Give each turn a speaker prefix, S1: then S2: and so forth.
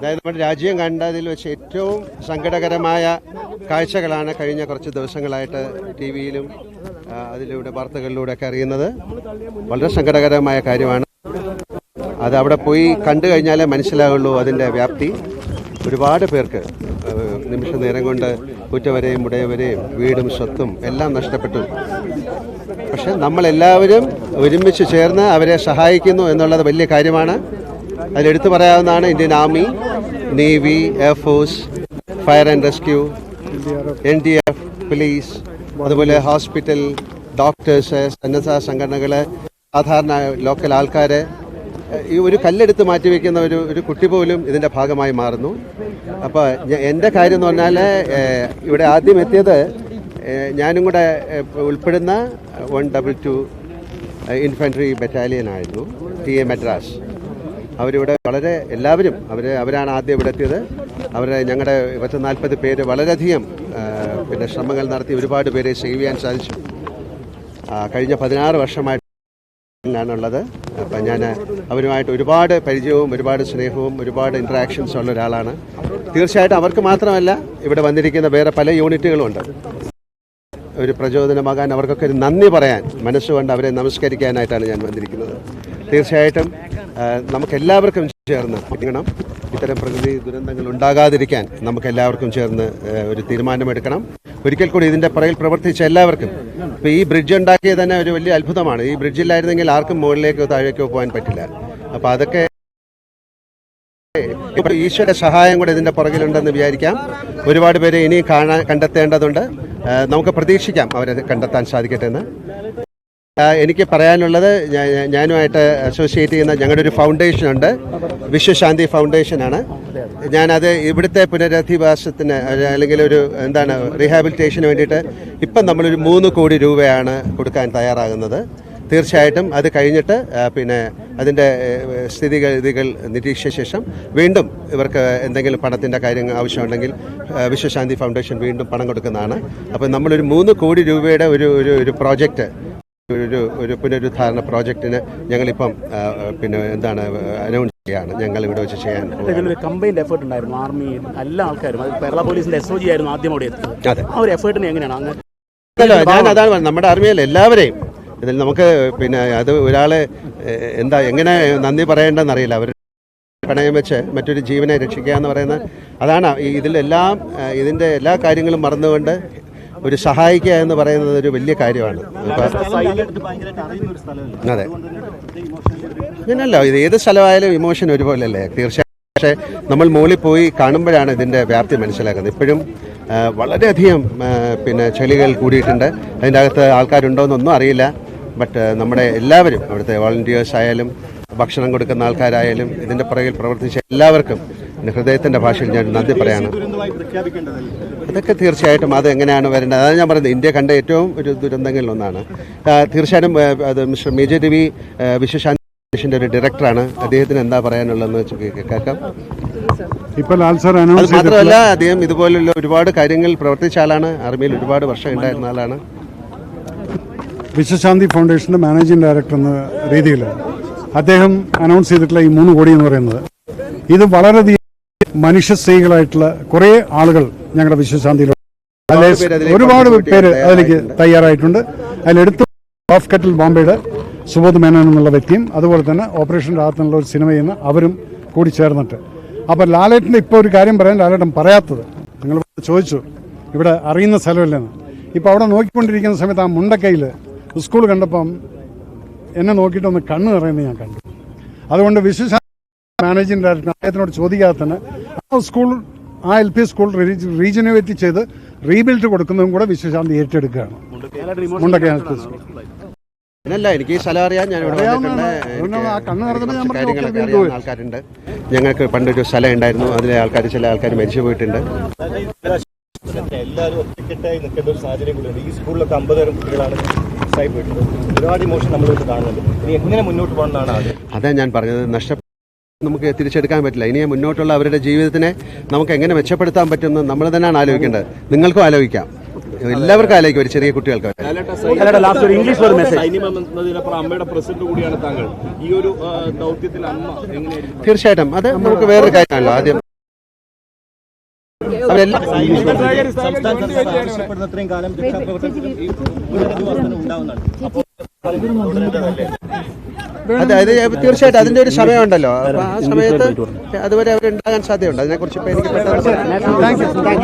S1: അതായത് നമ്മുടെ രാജ്യം കണ്ടതിൽ വെച്ച് ഏറ്റവും സങ്കടകരമായ കാഴ്ചകളാണ് കഴിഞ്ഞ കുറച്ച് ദിവസങ്ങളായിട്ട് ടി വിയിലും അതിലൂടെ വാർത്തകളിലൂടെ ഒക്കെ അറിയുന്നത്. വളരെ സങ്കടകരമായ കാര്യമാണ്. അത് അവിടെ പോയി കണ്ടു കഴിഞ്ഞാലേ മനസ്സിലാവുള്ളൂ അതിന്റെ വ്യാപ്തി. ഒരുപാട് പേർക്ക് നിമിഷ നേരം കൊണ്ട് കുറ്റവരെയും ഉടയവരെയും വീടും സ്വത്തും എല്ലാം നഷ്ടപ്പെട്ടു. പക്ഷെ നമ്മളെല്ലാവരും ഒരുമിച്ച് ചേർന്ന് അവരെ സഹായിക്കുന്നു എന്നുള്ളത് വലിയ കാര്യമാണ്. അതിലെടുത്തു പറയാവുന്നതാണ് Indian army. Navy air force fire and rescue N D F police അതുപോലെ ഹോസ്പിറ്റൽ ഡോക്ടേഴ്സ് സന്നദ്ധ സംഘടനകൾ സാധാരണ ലോക്കൽ ആൾക്കാർ ഈ ഒരു കല്ലെടുത്ത് മാറ്റിവെക്കുന്ന ഒരു ഒരു കുട്ടി പോലും ഇതിന്റെ ഭാഗമായി മാറുന്നു. അപ്പോൾ എന്റെ കാര്യം എന്ന് പറഞ്ഞാൽ ഇവിടെ ആദ്യം എത്തിയത് ഞാനും കൂടെ ഉൾപ്പെടുന്ന one double two infantry battalion ആയിരുന്നു ടി എ മദ്രാസ്. അവരിവിടെ വളരെ എല്ലാവരും അവർ അവരാണ് ആദ്യം ഇവിടെ എത്തിയത്. അവരെ ഞങ്ങളുടെ പത്ത് നാൽപ്പത് പേര് വളരെയധികം പിന്നെ ശ്രമങ്ങൾ നടത്തി ഒരുപാട് പേരെ സേവ് ചെയ്യാൻ സാധിച്ചു. കഴിഞ്ഞ പതിനാറ് വർഷമായിട്ട് ാണുള്ളത് അപ്പം ഞാൻ അവരുമായിട്ട് ഒരുപാട് പരിചയവും ഒരുപാട് സ്നേഹവും ഒരുപാട് ഇൻട്രാക്ഷൻസ് ഉള്ള ഒരാളാണ്. തീർച്ചയായിട്ടും അവർക്ക് മാത്രമല്ല ഇവിടെ വന്നിരിക്കുന്ന വേറെ പല യൂണിറ്റുകളും ഉണ്ട്. ഒരു പ്രചോദനമാകാൻ അവർക്കൊക്കെ ഒരു നന്ദി പറയാൻ മനസ്സുകൊണ്ട് അവരെ നമസ്കരിക്കാനായിട്ടാണ് ഞാൻ വന്നിരിക്കുന്നത്. തീർച്ചയായിട്ടും നമുക്കെല്ലാവർക്കും ചേർന്ന് ഇരിക്കണം ഇത്തരം പ്രകൃതി ദുരന്തങ്ങൾ ഉണ്ടാകാതിരിക്കാൻ നമുക്കെല്ലാവർക്കും ചേർന്ന് ഒരു തീരുമാനമെടുക്കണം. ഒരിക്കൽ കൂടി ഇതിന്റെ പുറകിൽ പ്രവർത്തിച്ച എല്ലാവർക്കും ഇപ്പോൾ ഈ ബ്രിഡ്ജ് ഉണ്ടാക്കിയത് തന്നെ ഒരു വലിയ അത്ഭുതമാണ്. ഈ ബ്രിഡ്ജില്ലായിരുന്നെങ്കിൽ ആർക്കും മുകളിലേക്കോ താഴേക്കോ പോകാൻ പറ്റില്ല. അപ്പോൾ അതൊക്കെ ഈശ്വര സഹായം കൂടെ ഇതിന്റെ പുറകിലുണ്ടെന്ന് വിചാരിക്കാം. ഒരുപാട് പേരെ ഇനിയും കാണാൻ കണ്ടെത്തേണ്ടതുണ്ട്. നമുക്ക് പ്രതീക്ഷിക്കാം അവരെ കണ്ടെത്താൻ സാധിക്കട്ടെ എന്ന്. എനിക്ക് പറയാനുള്ളത് ഞാനുമായിട്ട് അസോസിയേറ്റ് ചെയ്യുന്ന ഞങ്ങളുടെ ഒരു ഫൗണ്ടേഷൻ ഉണ്ട്. വിശ്വശാന്തി ഫൗണ്ടേഷനാണ് ഞാനത് ഇവിടുത്തെ പുനരധിവാസത്തിന് അല്ലെങ്കിൽ ഒരു എന്താണ് റീഹാബിലിറ്റേഷന് വേണ്ടിയിട്ട് ഇപ്പം നമ്മളൊരു മൂന്ന് കോടി രൂപയാണ് കൊടുക്കാൻ തയ്യാറാകുന്നത്. തീർച്ചയായിട്ടും അത് കഴിഞ്ഞിട്ട് പിന്നെ അതിന്റെ സ്ഥിതിഗതികൾ നിരീക്ഷിച്ച ശേഷം വീണ്ടും ഇവർക്ക് എന്തെങ്കിലും പണത്തിന്റെ കാര്യങ്ങൾ ആവശ്യമുണ്ടെങ്കിൽ വിശ്വശാന്തി ഫൗണ്ടേഷൻ വീണ്ടും പണം കൊടുക്കുന്നതാണ്. അപ്പോൾ നമ്മളൊരു മൂന്ന് കോടി രൂപയുടെ ഒരു ഒരു പ്രോജക്റ്റ് ഒരു ഒരു പുനരുദ്ധാരണ പ്രോജക്റ്റിന് ഞങ്ങളിപ്പം പിന്നെ എന്താണ് അനൗൺസ് ചെയ്യാണ് ഞങ്ങൾ ഇവിടെ വെച്ച് ചെയ്യാൻ.
S2: ഇതിലൊരു കമ്പൈൻഡ് എഫേർട്ട് ഉണ്ടായിരുന്നു. ആർമി എല്ലാ ആൾക്കാരും അത് കേരള പോലീസിന്റെ എസ് ഒ ജി ആയിരുന്നു ആദ്യം അവിടെ എത്തുന്നത്
S1: അതെ.
S2: ആ ഒരു എഫേർട്ടിന് എങ്ങനെയാണ്? അങ്ങ്
S1: ഞാൻ അതാണ് നമ്മുടെ ആർമിയിൽ എല്ലാവരെയും. ഇതിൽ നമുക്ക് പിന്നെ അത് ഒരാളെ എന്താ എങ്ങനെ നന്ദി പറയേണ്ടതെന്ന് അറിയില്ല. അവർ പണയം വെച്ച് മറ്റൊരു ജീവനെ രക്ഷിക്കുക എന്ന് പറയുന്നത് അതാണ് ഈ ഇതിലെല്ലാം ഇതിന്റെ എല്ലാ കാര്യങ്ങളും മറന്നുകൊണ്ട് ഒരു സഹായിക്കുക എന്ന് പറയുന്നത് ഒരു വലിയ കാര്യമാണ്. അതെ. അങ്ങനല്ല ഇത് ഏത് സ്ഥലമായാലും ഇമോഷൻ ഒരുപോലെയല്ലേ തീർച്ചയായും. പക്ഷേ നമ്മൾ മുകളിൽ പോയി കാണുമ്പോഴാണ് ഇതിന്റെ വ്യാപ്തി മനസ്സിലാക്കുന്നത്. ഇപ്പോഴും വളരെയധികം പിന്നെ ചെളികൾ കൂടിയിട്ടുണ്ട്. അതിന്റെ അകത്ത് ആൾക്കാരുണ്ടോയെന്നൊന്നും അറിയില്ല. ബട്ട് നമ്മുടെ എല്ലാവരും അവിടുത്തെ വോളണ്ടിയേഴ്സ് ആയാലും ഭക്ഷണം കൊടുക്കുന്ന ആൾക്കാരായാലും ഇതിന്റെ പുറകിൽ പ്രവർത്തിച്ച എല്ലാവർക്കും എന്റെ ഹൃദയത്തിന്റെ ഭാഷയിൽ ഞാൻ നന്ദി പറയാണ്. അതൊക്കെ തീർച്ചയായിട്ടും അത് എങ്ങനെയാണ് വരേണ്ടത്? അതാണ് ഞാൻ പറയുന്നത്. ഇന്ത്യ കണ്ട ഏറ്റവും ഒരു ദുരന്തങ്ങളിൽ ഒന്നാണ് തീർച്ചയായിട്ടും അത് മിസ്റ്റർ മേജർ രവി ആ, വിശ്വശാന്തി ഫൗണ്ടേഷന്റെ ഒരു ഡയറക്ടറാണ്. അദ്ദേഹത്തിന് എന്താ പറയാനുള്ളതെന്ന് വെച്ച് കേൾക്കാം. അത് മാത്രമല്ല അദ്ദേഹം ഇതുപോലുള്ള ഒരുപാട് കാര്യങ്ങൾ പ്രവർത്തിച്ച ആളാണ്. ആർമിയിൽ ഒരുപാട് വർഷം ഉണ്ടായിരുന്ന ആളാണ്.
S3: വിശ്വശാന്തി ഫൗണ്ടേഷന്റെ മാനേജിംഗ് ഡയറക്ടർ എന്ന രീതിയിൽ അദ്ദേഹം അനൗൺസ് ചെയ്തിട്ടുള്ള ഈ മൂന്ന് കോടി എന്ന് പറയുന്നത്. ഇത് വളരെയധികം മനുഷ്യ സ്ത്രീകളായിട്ടുള്ള കുറെ ആളുകൾ ഞങ്ങളുടെ വിശ്വശാന്തിയിലുണ്ട്. ഒരുപാട് പേര് അതിലേക്ക് തയ്യാറായിട്ടുണ്ട്. അതിലെടുത്ത് ഓഫ് കെറ്റൽ ബോംബെയുടെ സുബോധ് മേനോൻ എന്നുള്ള വ്യക്തിയും അതുപോലെ തന്നെ ഓപ്പറേഷൻ രാഹത്ത് എന്നുള്ള ഒരു സിനിമ ചെയ്യുന്ന അവരും കൂടി ചേർന്നിട്ട്. അപ്പോൾ ലാലേട്ടന്റെ ഇപ്പോൾ ഒരു കാര്യം പറയാൻ ലാലേട്ടൻ പറയാത്തത്. നിങ്ങൾ ചോദിച്ചു ഇവിടെ അറിയുന്ന സ്ഥലമില്ലെന്ന്. ഇപ്പൊ അവിടെ നോക്കിക്കൊണ്ടിരിക്കുന്ന സമയത്ത് ആ മുണ്ടക്കൈയിൽ സ്കൂൾ കണ്ടപ്പം എന്നെ നോക്കിയിട്ടൊന്ന് കണ്ണ് നിറയുന്നത് ഞാൻ കണ്ടു. അതുകൊണ്ട് വിശ്വശാന്തി മാനേജിംഗ് ഡയറക്ടർ അദ്ദേഹത്തിനോട് ചോദിക്കാതെ തന്നെ ആ സ്കൂൾ ആ എൽ പി സ്കൂൾ റീജനുവേറ്റ് ചെയ്ത് റീബിൽഡ് കൊടുക്കുന്നതും കൂടെ വിശ്വശാന്തി ഏറ്റെടുക്കുകയാണ്. Mundakkai L school.
S1: എനിക്ക് സ്ഥലം അറിയാം ഞാൻ ഇവിടെ കാര്യങ്ങളൊക്കെ അറിയാവുന്ന ആൾക്കാരുണ്ട്. ഞങ്ങൾക്ക് പണ്ടൊരു സ്ഥലം ഉണ്ടായിരുന്നു. അതിലെ ആൾക്കാർ ചില ആൾക്കാർ മരിച്ചു പോയിട്ടുണ്ട്.
S4: എല്ലാവരും ഒറ്റക്കെട്ടായി നിൽക്കേണ്ട ഒരു സാഹചര്യം കൂടിയുണ്ട് ഈ സ്കൂളിലൊക്കെ അമ്പതോരം കുട്ടികളാണ് മിസ്സായി പോയിട്ടുണ്ട് ഒരുപാട് ഇമോഷൻ നമ്മളിവിടെ കാണുന്നുണ്ട്. ഇനി എങ്ങനെ മുന്നോട്ട് പോകണമെന്നാണ് അതെ
S1: അതാ ഞാൻ പറഞ്ഞത്. നഷ്ട നമുക്ക് തിരിച്ചെടുക്കാൻ പറ്റില്ല. ഇനി മുന്നോട്ടുള്ള അവരുടെ ജീവിതത്തിനെ നമുക്ക് എങ്ങനെ മെച്ചപ്പെടുത്താൻ പറ്റുമെന്ന് നമ്മൾ തന്നെയാണ് ആലോചിക്കേണ്ടത്. നിങ്ങൾക്കും ആലോചിക്കാം. എല്ലാവർക്കും ആലോചിക്കും ഒരു ചെറിയ കുട്ടികൾക്ക് തീർച്ചയായിട്ടും. അത് നമുക്ക് വേറൊരു കാര്യമാണല്ലോ. ആദ്യം
S4: അവരെല്ലാം
S1: സംസ്ഥാന സർക്കാർ ആവശ്യപ്പെടുന്ന അത്രയും കാലം രക്ഷാപ്രവർത്തനം ഈ പുനരധിവാസം ഉണ്ടാവുന്നതാണ് അപ്പോൾ
S4: അതെ തീർച്ചയായിട്ടും അതിന്റെ ഒരു സമയമുണ്ടല്ലോ അപ്പൊ ആ സമയത്ത് അതുവരെ അവർ ഉണ്ടാകാൻ സാധ്യതയുണ്ട്. അതിനെക്കുറിച്ച് ഇപ്പൊ എനിക്ക് പെട്ടെന്ന്